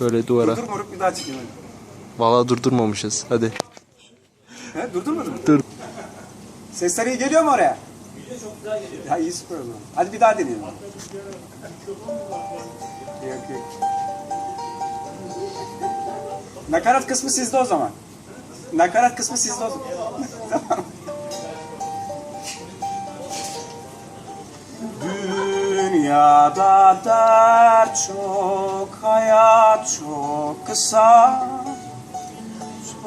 Böyle duvara. Dur moruk bir daha çıkayım. Valla durdurmamışız. Hadi. He durdurmadın mı? Dur. Sesler iyi geliyor mu oraya? Geliyor çok güzel geliyor. Ya iyi süper o zaman. Hadi bir daha deneyelim. Yok yok. Nakarat kısmı sizde o zaman. Nakarat kısmı sizde o zaman. tamam. Dünyada dert çok, hayat çok kısa.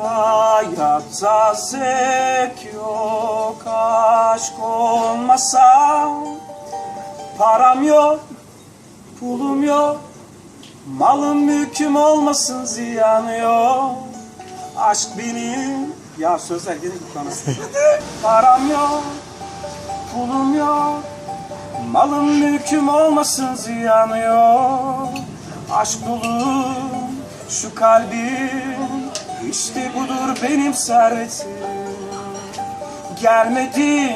Hayatta zevk yok aşk olmasa. Param yok, pulum yok Malım mülküm olmasın ziyan yok. Aşk benim Ya sözler gene gitmemesin Param yok, pulum yok Malım mülküm olmasın ziyan yok. Aşk dolu şu kalbim. İşte budur benim servetim. Gelmedin,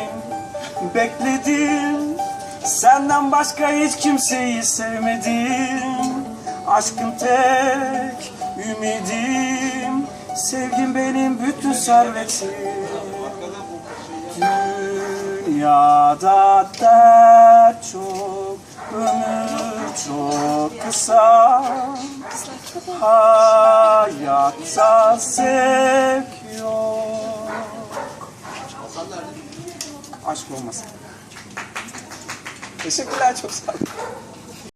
bekledim. Senden başka hiç kimseyi sevmedim. Aşkın tek ümidim. Sevgin benim bütün servetim Dünyada dert çok, ömür çok kısa. Hayatta zevk yok. Aşk olmasın. Teşekkürler çok sağ olun